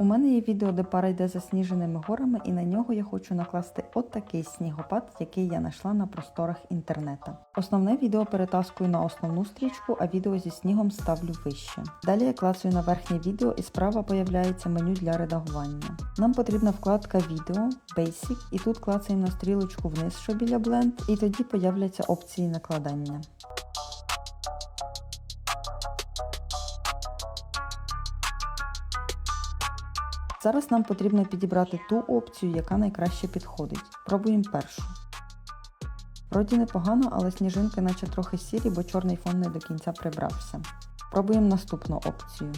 У мене є відео, де пара йде засніженими горами, і на нього я хочу накласти от такий снігопад, який я знайшла на просторах інтернету. Основне відео перетаскую на основну стрічку, а відео зі снігом ставлю вище. Далі я клацаю на верхнє відео і справа появляється меню для редагування. Нам потрібна вкладка відео, Basic, і тут клацаємо на стрілочку вниз, що біля Blend, і тоді появляться опції накладання. Зараз нам потрібно підібрати ту опцію, яка найкраще підходить. Пробуємо першу. Вроді непогано, але сніжинки наче трохи сірі, бо чорний фон не до кінця прибрався. Пробуємо наступну опцію.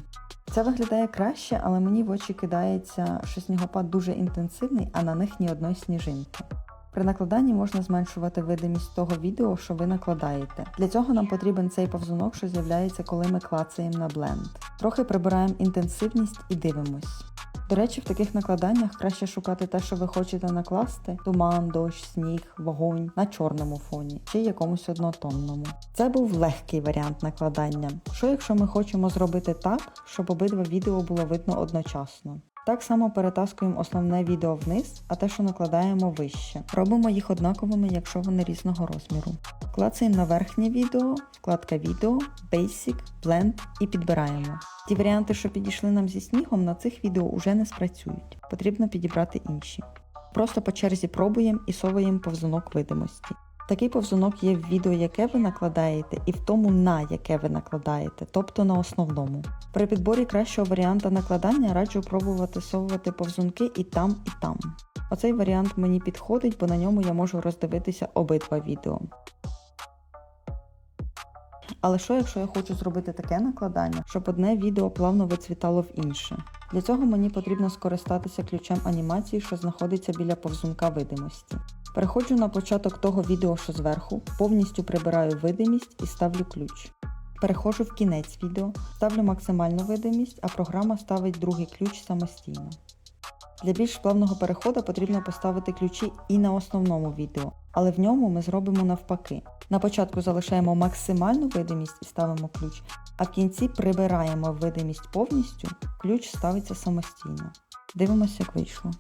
Це виглядає краще, але мені в очі кидається, що снігопад дуже інтенсивний, а на них ні одної сніжинки. При накладанні можна зменшувати видимість того відео, що ви накладаєте. Для цього нам потрібен цей повзунок, що з'являється, коли ми клацаємо на бленд. Трохи прибираємо інтенсивність і дивимось. До речі, в таких накладаннях краще шукати те, що ви хочете накласти: туман, дощ, сніг, вогонь на чорному фоні чи якомусь однотонному. Це був легкий варіант накладання. Що якщо ми хочемо зробити так, щоб обидва відео було видно одночасно? Так само перетаскуємо основне відео вниз, а те, що накладаємо вище. Робимо їх однаковими, якщо вони різного розміру. Клацаємо на верхнє відео, вкладка відео, Basic, Blend і підбираємо. Ті варіанти, що підійшли нам зі снігом, на цих відео уже не спрацюють. Потрібно підібрати інші. Просто по черзі пробуємо і совуємо повзунок видимості. Такий повзунок є в відео, яке ви накладаєте, і в тому, на яке ви накладаєте, тобто на основному. При підборі кращого варіанта накладання раджу пробувати совувати повзунки і там, і там. Оцей варіант мені підходить, бо на ньому я можу роздивитися обидва відео. Але що, якщо я хочу зробити таке накладання, щоб одне відео плавно вицвітало в інше? Для цього мені потрібно скористатися ключем анімації, що знаходиться біля повзунка видимості. Переходжу на початок того відео, що зверху, повністю прибираю видимість і ставлю ключ. Переходжу в кінець відео, ставлю максимальну видимість, а програма ставить другий ключ самостійно. Для більш плавного переходу потрібно поставити ключі і на основному відео, але в ньому ми зробимо навпаки. На початку залишаємо максимальну видимість і ставимо ключ, а в кінці прибираємо видимість повністю, ключ ставиться самостійно. Дивимося, як вийшло.